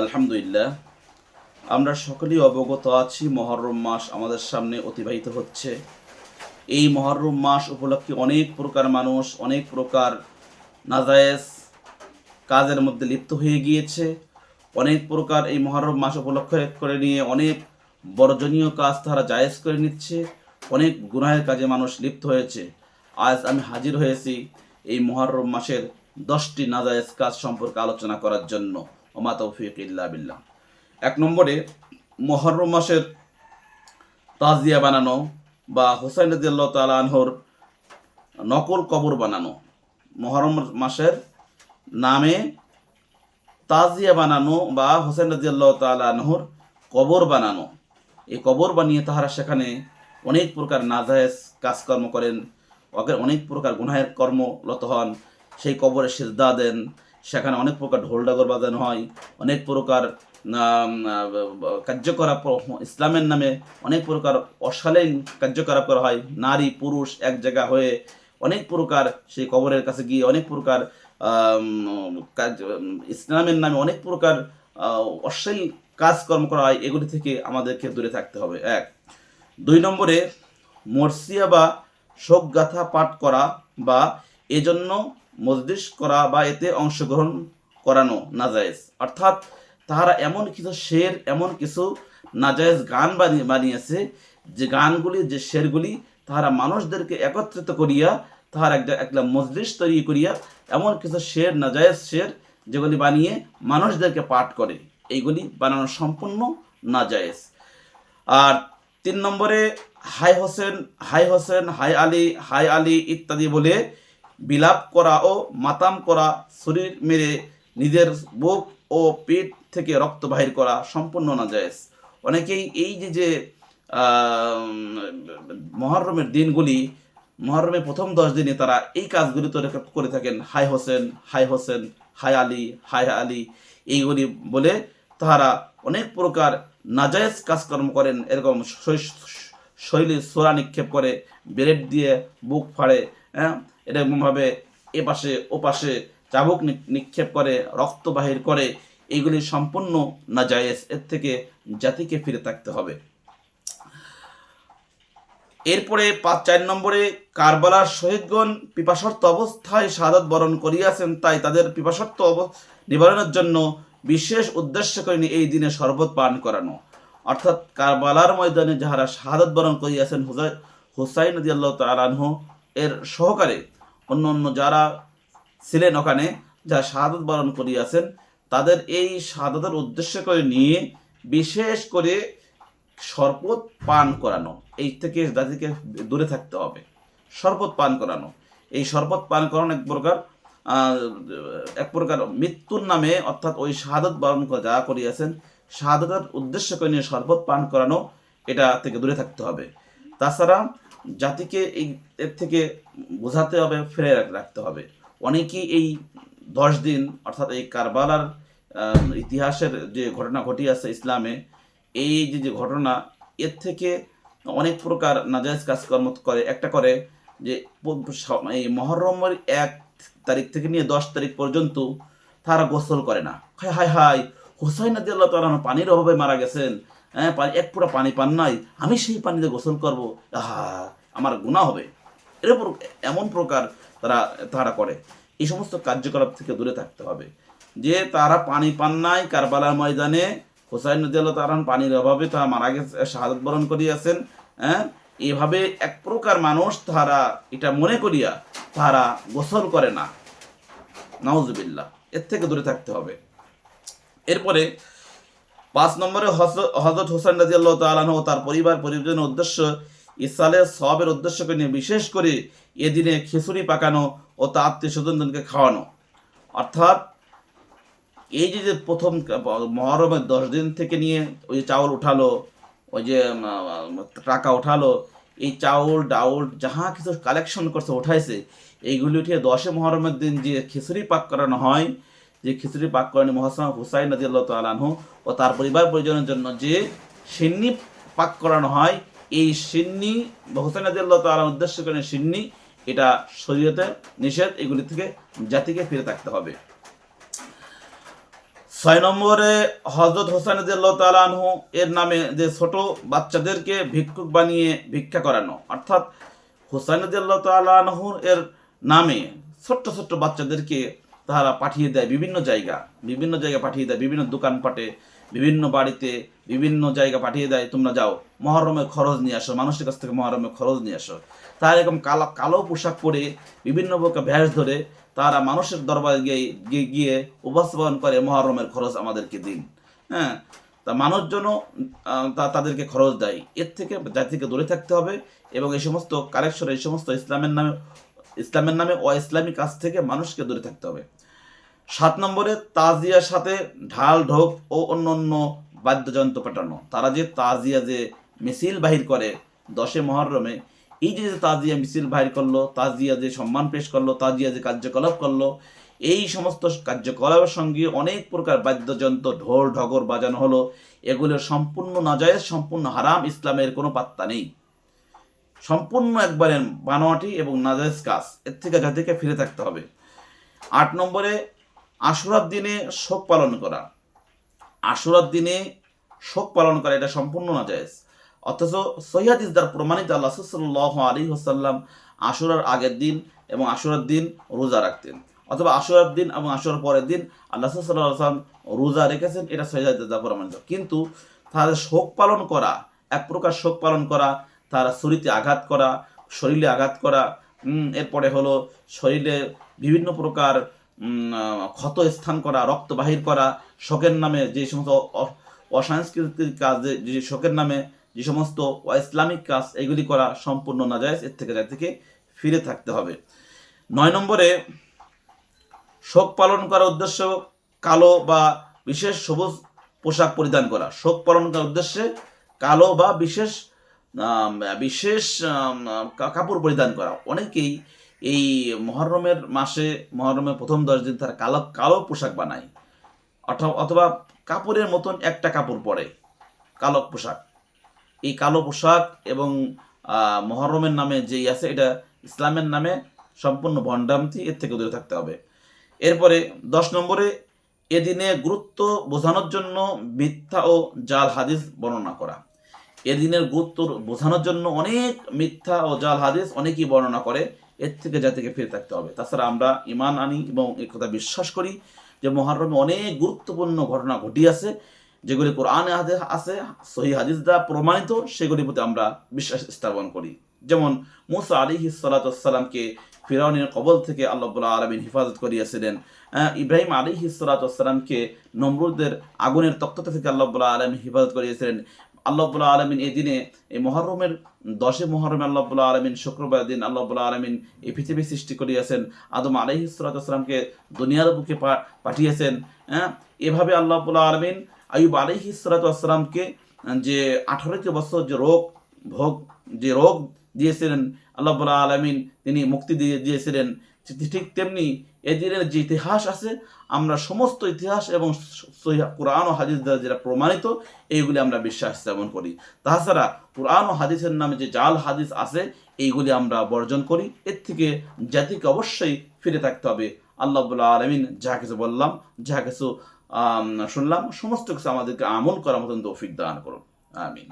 আলহামদুলিল্লাহ, আমরা সকলেই অবগত আছি মহরম মাস আমাদের সামনে অতিবাহিত হচ্ছে। এই মহরম মাস উপলক্ষে অনেক প্রকার মানুষ, অনেক প্রকার নাজায়েজ কাজের মধ্যে লিপ্ত হয়ে গিয়েছে। অনেক প্রকার এই মহরম মাস উপলক্ষে করে নিয়ে অনেক বর্জনীয় কাজ তারা জায়েজ করে নিচ্ছে। অনেক গুনাহের কাজে মানুষ লিপ্ত হয়েছে। আজ আমি হাজির হয়েছি এই মহরম মাসের দশটি নাজায়েজ কাজ সম্পর্কে আলোচনা করার জন্য। ওমা তৌফিক ইল্লা বিল্লাহ। এক নম্বরে, মহরম মাসের তাজিয়া বানানো বা হোসাইন রাজিয়াল্লাহ তালা আনহর নকল কবর বানানো। মহরম মাসের নামে তাজিয়া বানানো বা হোসেন রাজিয়াল্লাহ তালা আনহর কবর বানানো। এই কবর বানিয়ে তাহারা সেখানে অনেক প্রকার নাজায়েজ কাজকর্ম করেন অনেক প্রকার গুনাহের কর্মরত হন। সেই কবরে সিজদা দেন সেখানে অনেক প্রকার ঢোল ডাগর বাজানো হয়, অনেক প্রকার কার্যকলাপ ইসলামের নামে অনেক প্রকার অশালীন কার্যকলাপ করা হয়। নারী, পুরুষ এক জায়গা হয়ে অনেক প্রকার সেই কবরের কাছে গিয়ে অনেক প্রকার ইসলামের নামে অনেক প্রকার অশ্লীল কাজকর্ম করা হয়। এগুলি থেকে আমাদেরকে দূরে থাকতে হবে। এক। দুই নম্বরে মর্সিয়া বা শোকগাথা পাঠ করা বা এজন্য মজলিস করা বা এতে অংশগ্রহণ করানো নাজায়েজ। অর্থাৎ তাহারা এমন কিছু শের, এমন কিছু নাজায়েজ গান বানিয়ে, বানিয়েছে যে গানগুলি, যে শেরগুলি তাহারা মানুষদেরকে একত্রিত করিয়া তাহার একটা একটা মজলিস তৈরি করিয়া এমন কিছু শের, নাজায়েজ শের যেগুলি বানিয়ে মানুষদেরকে পাঠ করে, এইগুলি বানানো সম্পূর্ণ নাজায়েজ। আর তিন নম্বরে হাই হোসেন হাই হোসেন, হাই আলী হাই আলী ইত্যাদি বলে বিলাপ করা ও মাতাম করা, শরীর মেরে নিজের বুক ও পেট থেকে রক্ত বাহির করা সম্পূর্ণ নাজায়েজ। অনেকেই এই যে যে মহরমের দিনগুলি মহরমের প্রথম দশ দিনে তারা এই কাজগুলি তো করে থাকেন, হাই হোসেন হাই হোসেন, হাই আলী হাই আলী, এইগুলি বলে তাহারা অনেক প্রকার নাজায়েজ কাজকর্ম করেন। এরকম শৈলী, সোরা নিক্ষেপ করে, ব্রেড দিয়ে বুক ফাড়ে হ্যাঁ? এরকমভাবে এ পাশে ও পাশে চাবুক নিক্ষেপ করে, রক্ত বাহির করে, এগুলি সম্পূর্ণ না নাজায়েজ। এর থেকে জাতিকে ফিরে থাকতে হবে। এরপরে পাঁচ, চার নম্বরে কারবালার শহীদগণ পিপাসর্ত অবস্থায় শাহাদত বরণ করিয়াছেন, তাই তাদের পিপাসর্ত নিবারণের জন্য বিশেষ উদ্দেশ্য করে এই দিনে শরবত পান করানো। অর্থাৎ কারবালার ময়দানে যাহারা শাহাদত বরণ করিয়াছেন হুসাই হুসাইন আল্লাহ তালাহ এর সহকারে অন্য অন্য যারা ছিলেন ওখানে, যারা শাহাদত বরণ করিয়াছেন, তাদের এই শাহাদতের উদ্দেশ্য করে নিয়ে বিশেষ করে শরবত পান করানো, এই থেকে জাতিকে দূরে থাকতে হবে। শরবত পান করানো। এই শরবত পান করানো এক প্রকার এক প্রকার মৃত্যুর নামে অর্থাৎ ওই শাহাদত বরণ যারা করিয়াছেন, শাহাদতের উদ্দেশ্য করে নিয়ে শরবত পান করানো, এটা থেকে দূরে থাকতে হবে। তাছাড়া জাতিকে এই এর থেকে বোঝাতে হবে ফিরে রাখতে হবে। অনেকেই এই দশ দিন, অর্থাৎ এই কারবালার ইতিহাসের যে ঘটনা ঘটিয়াছে ইসলামে, এই যে যে ঘটনা, এর থেকে অনেক প্রকার নাজায়জ কাজকর্ম করে, একটা করে যে এই মহরমের এক তারিখ থেকে নিয়ে দশ তারিখ পর্যন্ত তারা গোসল করে না। হায় হায় হায়, হুসাইন আদি আল্লাহ তালা পানির অভাবে মারা গেছেন। হ্যাঁ এক পুরো পানি পান নাই। আমি সেই পানিতে গোসল করব। আহা আমার গুণা হবে। এরপর এমন প্রকার তারা তারা করে। এই সমস্ত কার্যকলাপ থেকে দূরে থাকতে হবে। যে তারা পানি পান নাই কারবালার ময়দানে, হোসাইন নদিয়াল্লাহ তারান পানির অভাবে তারা মারা গেছে, শাহাদত বরণ করিয়াছেন হ্যাঁ? এভাবে এক প্রকার মানুষ তারা এটা মনে করিয়া তারা গোসল করে না। নাউজুবিল্লাহ, এর থেকে দূরে থাকতে হবে। এরপরে পাঁচ নম্বরে হজ- হজরত হোসেন রাজি আল্লাহ তালাহ ও তার পরিবার, পরিজনের উদ্দেশ্য ইসালের সবের উদ্দেশ্যকে নিয়ে বিশেষ করে এদিনে খিচুড়ি পাকানো ও তা আত্মীয় স্বজনদেরকে খাওয়ানো। অর্থাৎ এই যে যে প্রথম মহরমের দশ দিন থেকে নিয়ে ওই যে চাউল উঠালো, ওই যে টাকা উঠালো, এই চাউল, ডাউল, যাহা কিছু কালেকশন করছে, উঠাইছে, এইগুলি উঠিয়ে দশে মহরমের দিন যে খিচুড়ি পাক করানো হয়, যে খিচুড়ি পাক করানো মহাসম হুসাইন নদী আল্লাহ তালানহু ও তার পরিবার পরিজনের জন্য যে সিন্নি পাক করানো হয় এই সিন্নি নদী আল্লাহ তালার উদ্দেশ্য করে সিন্নি, এটা শরীয়তে নিষেধ, এগুলি থেকে জাতিকে ফিরে থাকতে হবে। ছয় নম্বরে হজরত হোসেন তালানহু এর নামে যে ছোট বাচ্চাদেরকে ভিক্ষুক বানিয়ে ভিক্ষা করানো, অর্থাৎ হোসেন তালানহুর এর নামে ছোট্ট ছোট্ট বাচ্চাদেরকে তারা পাঠিয়ে দেয় বিভিন্ন জায়গা বিভিন্ন জায়গা পাঠিয়ে দেয়, বিভিন্ন দোকানপাটে বিভিন্ন বাড়িতে বিভিন্ন জায়গা পাঠিয়ে দেয়, তোমরা যাও। মহরমের খরচ নিয়ে আসো, মানুষের কাছ থেকে মহরমের খরচ নিয়ে আসো। তারা এরকম কালো কালো পোশাক পরে বিভিন্ন প্রকার ভ্যাস ধরে তারা মানুষের দরবারে গিয়ে গিয়ে উপস্থাপন করে মহরমের খরচ আমাদেরকে দিন। হ্যাঁ? তা মানুষজন তাদেরকে খরচ দেয়। এর থেকে জাতি থেকে দূরে থাকতে হবে এবং এই সমস্ত কালেকশন এই সমস্ত ইসলামের নামে ইসলামের নামে অ ইসলামী কাজ থেকে মানুষকে দূরে থাকতে হবে। সাত নম্বরে তাজিয়ার সাথে ঢাল, ঢোক ও অন্য অন্য বাদ্যযন্ত্র পাঠানো। তারা যে তাজিয়া যে মিছিল বাহির করে দশে মহরমে, এই যে যে তাজিয়া মিছিল বাহির করল, তাজিয়া যে সম্মান পেশ করল, তাজিয়া যে কার্যকলাপ করল, এই সমস্ত কার্যকলাপের সঙ্গে অনেক প্রকার বাদ্যযন্ত্র ঢোল, ঢগর বাজানো হলো। এগুলো সম্পূর্ণ নাজায়েজ, সম্পূর্ণ হারাম, ইসলামের কোনো পাত্তা নেই। সম্পূর্ণ একবারে বানোয়াটি এবং নাজায়েজ কাজ। এর থেকে জাতিকে ফিরে থাকতে হবে। আট নম্বরে আশুরার দিনে শোক পালন করা। আশুরার দিনে শোক পালন করা এটা সম্পূর্ণ নাজায়েজ। অথচ সহিদিস দ্বারা প্রমাণিত আল্লাহ সাল্লাহ আলী হোসাল্লাম আশুরার আগের দিন এবং আশুরার দিন রোজা রাখতেন। অথবা আশুরার দিন এবং আশুরার পরের দিন আল্লাহ সাল্লাহ রোজা রেখেছেন, এটা সহিদিস দ্বারা প্রমাণিত। কিন্তু তাদের শোক পালন করা, এক প্রকার শোক পালন করা, তারা শরীরে আঘাত করা, শরীরে আঘাত করা এরপরে হলো শরীরে বিভিন্ন প্রকার ক্ষত স্থান করা, রক্ত বাহির করা, শোকের নামে যে সমস্ত অসাংস্কৃতিক কাজ, যে শোকের নামে যে সমস্ত ইসলামিক কাজ, এগুলি করা সম্পূর্ণ না যায় এর থেকে থেকে ফিরে থাকতে হবে। নয় নম্বরে, শোক পালন করার উদ্দেশ্য কালো বা বিশেষ সবুজ পোশাক পরিধান করা। শোক পালন করার উদ্দেশ্যে কালো বা বিশেষ বিশেষ কাপড় পরিধান করা। অনেকেই এই মহরমের মাসে, মহরমের প্রথম দশ দিন তারা কালো কালো পোশাক বানায়। অথবা কাপড়ের মতন একটা কাপড় পরে, কালো পোশাক। এই কালো পোশাক এবং মহরমের নামে যেই আছে, এটা ইসলামের নামে সম্পূর্ণ ভণ্ডামতি, এর থেকে দূরে থাকতে হবে। এরপরে দশ নম্বরে, এদিনে গুরুত্ব বোঝানোর জন্য মিথ্যা ও জাল হাদিস বর্ণনা করা। এদিনের গুরুত্ব বোঝানোর জন্য অনেক মিথ্যা ও জাল হাদিস অনেকেই বর্ণনা করে। এর থেকে জাতিকে ফিরে থাকতে হবে। তাছাড়া আমরা ইমান আনি এবং এই কথা বিশ্বাস করি যে মহারমে অনেক গুরুত্বপূর্ণ ঘটনা ঘটিয়াছে যেগুলি কোরআনে আছে, সহি হাদিস প্রমাণিত, সেগুলির প্রতি আমরা বিশ্বাস স্থাপন করি। যেমন মুসা আলী হিসালাতামকে ফিরাউনের কবল থেকে আল্লাহ আলমিন হিফাজত করিয়াছিলেন। ইব্রাহিম আলী হিসালাতামকে নমরুদের আগুনের তক্ততা থেকে আল্লাহ আলমিন হেফাজত করিয়েছিলেন। আল্লাহবুল্লাহ আলমিন এই দিনে, এই মহরমের দশে মহরমে আল্লাহবুল্লাহ আলমিন শুক্রবার দিন আল্লাহবুল্লাহ আলমিন এই পৃথিবী সৃষ্টি করিয়াছেন। আদম আলহি সালাতামকে দুনিয়ার বুকে পাঠিয়েছেন হ্যাঁ? এভাবে আল্লাহবুল্লাহ আলমিন আয়ুব আলহি সালাতামকে যে আঠারোটি বছর যে রোগ, ভোগ, যে রোগ দিয়েছিলেন আল্লাহবুল্লাহ আলমিন তিনি মুক্তি দিয়ে দিয়েছিলেন, ঠিক তেমনি এদিনের যে ইতিহাস আছে, আমরা সমস্ত ইতিহাস এবং কোরআন ও হাদিস দ্বারা যেটা প্রমাণিত, এইগুলি আমরা বিশ্বাস স্থাপন করি। তাছাড়া কোরআন ও হাদিসের নামে যে জাল হাদিস আছে, এইগুলি আমরা বর্জন করি। এর থেকে জাতিকে অবশ্যই ফিরে থাকতে হবে। আল্লাহ আলমিন যা কিছু বললাম, যা কিছু শুনলাম, সমস্ত কিছু আমাদেরকে আমল করার মতন তৌফিক দান করুন। আমিন।